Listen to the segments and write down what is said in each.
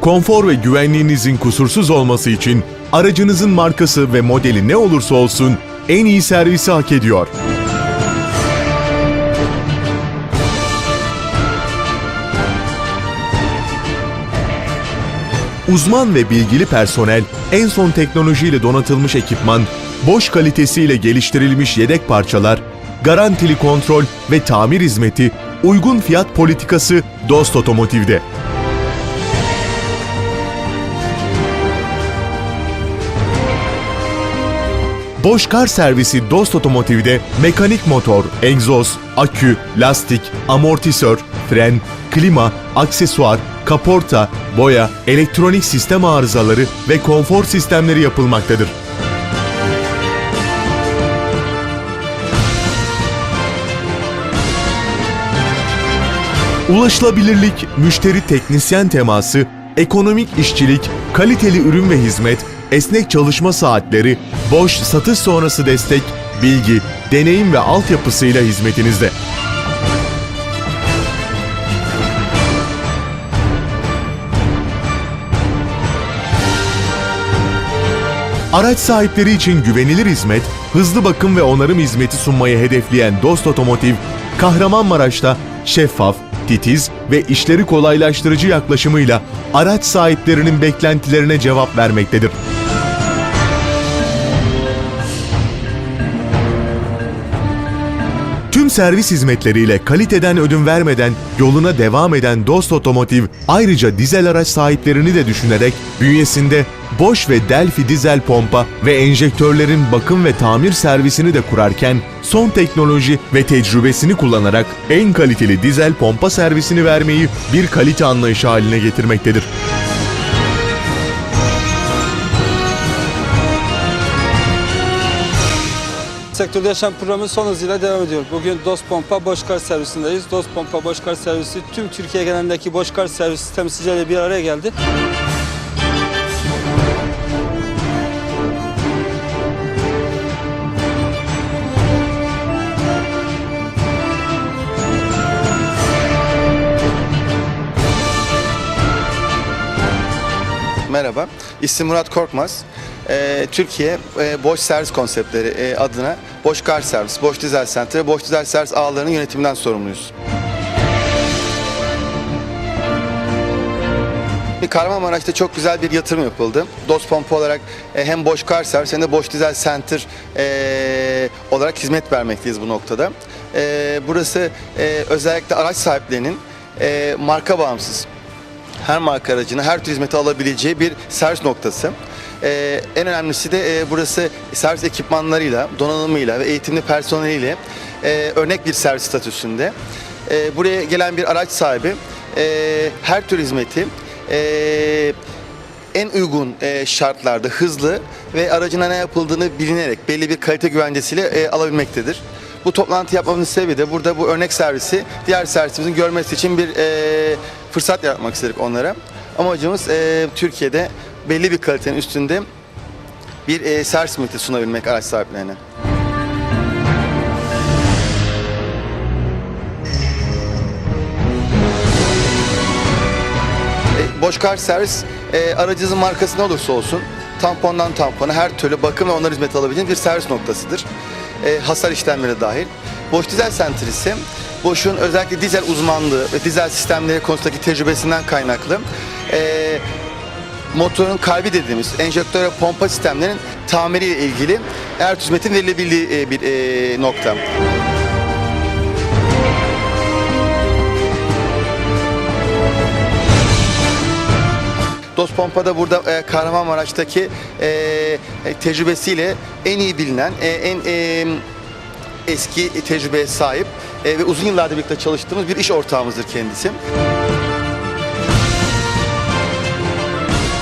Konfor ve güvenliğinizin kusursuz olması için aracınızın markası ve modeli ne olursa olsun en iyi servisi hak ediyor. Uzman ve bilgili personel, en son teknolojiyle donatılmış ekipman, boş kalitesiyle geliştirilmiş yedek parçalar, garantili kontrol ve tamir hizmeti, uygun fiyat politikası Dost Otomotiv'de. Boş kar servisi Dost Otomotiv'de mekanik motor, egzoz, akü, lastik, amortisör, fren, klima, aksesuar, kaporta, boya, elektronik sistem arızaları ve konfor sistemleri yapılmaktadır. Ulaşılabilirlik, müşteri teknisyen teması, ekonomik işçilik, kaliteli ürün ve hizmet, esnek çalışma saatleri, boş satış sonrası destek, bilgi, deneyim ve altyapısıyla hizmetinizde. Araç sahipleri için güvenilir hizmet, hızlı bakım ve onarım hizmeti sunmayı hedefleyen Dost Otomotiv, Kahramanmaraş'ta şeffaf, titiz ve işleri kolaylaştırıcı yaklaşımıyla araç sahiplerinin beklentilerine cevap vermektedir. Servis hizmetleriyle kaliteden ödün vermeden yoluna devam eden Dost Otomotiv ayrıca dizel araç sahiplerini de düşünerek bünyesinde Bosch ve Delphi dizel pompa ve enjektörlerin bakım ve tamir servisini de kurarken son teknoloji ve tecrübesini kullanarak en kaliteli dizel pompa servisini vermeyi bir kalite anlayışı haline getirmektedir. Sektörde yaşam programı son hızıyla devam ediyor. Bugün Dost Pompa Boşkar servisindeyiz. Dost Pompa Boşkar servisi tüm Türkiye genelindeki Boşkar servis temsilcileriyle bir araya geldi. Merhaba, ismim Murat Korkmaz. Ee, Türkiye e, Boş Servis Konseptleri e, adına Boş Kar Servis, Boş Dizel Center, Boş Dizel Servis ağlarının yönetiminden sorumluyuz. Bir Kahramanmaraş'ta çok güzel bir yatırım yapıldı. DOS pompa olarak e, hem Boş Kar Servis hem de Boş Dizel Center e, olarak hizmet vermekteyiz bu noktada. E, burası e, özellikle araç sahiplerinin e, marka bağımsız her marka aracını her tür hizmeti alabileceği bir servis noktası. Ee, en önemlisi de e, burası servis ekipmanlarıyla, donanımıyla ve eğitimli personeliyle e, örnek bir servis statüsünde. E, buraya gelen bir araç sahibi e, her tür hizmeti e, en uygun e, şartlarda hızlı ve aracına ne yapıldığını bilinerek belli bir kalite güvencesiyle e, alabilmektedir. Bu toplantı yapmamızın sebebi de burada bu örnek servisi diğer servisimizin görmesi için bir e, fırsat yaratmak istedik onlara. Amacımız e, Türkiye'de belli bir kalitenin üstünde bir e, servis hizmeti sunabilmek araç sahiplerine. E, Boşkar servis e, aracınızın markası ne olursa olsun tampondan tampona her türlü bakım ve onarım hizmeti alabileceğiniz bir servis noktasıdır. E, hasar işlemleri dahil. Boş Dizel Center ise Boş'un özellikle dizel uzmanlığı ve dizel sistemleri konusundaki tecrübesinden kaynaklı e, motorun kalbi dediğimiz enjektör ve pompa sistemlerinin tamiriyle ilgili her hizmetin verilebildiği e, bir e, nokta. Dost Pompa'da burada e, Kahramanmaraş'taki e, e, tecrübesiyle en iyi bilinen, e, en e, eski tecrübeye sahip e, ve uzun yıllardır birlikte çalıştığımız bir iş ortağımızdır kendisi.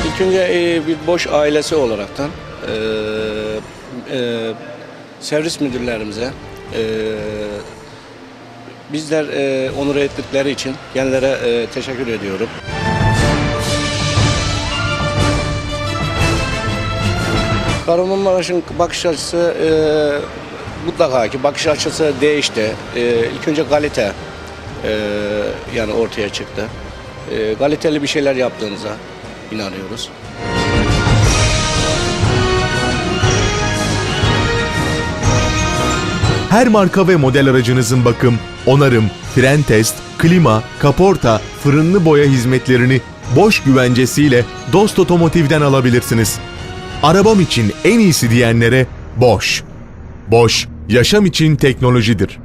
İlk önce e, bir boş ailesi olaraktan e, e, servis müdürlerimize e, bizler e, onur ettikleri için kendilerine e, teşekkür ediyorum. Kahramanmaraş'ın bakış açısı e, mutlaka ki bakış açısı değişti. E, ilk önce kalite e, yani ortaya çıktı. E, kaliteli bir şeyler yaptığınıza, inanıyoruz. Her marka ve model aracınızın bakım, onarım, fren test, klima, kaporta, fırınlı boya hizmetlerini Boş güvencesiyle Dost Otomotiv'den alabilirsiniz. Arabam için en iyisi diyenlere Boş. Boş, yaşam için teknolojidir.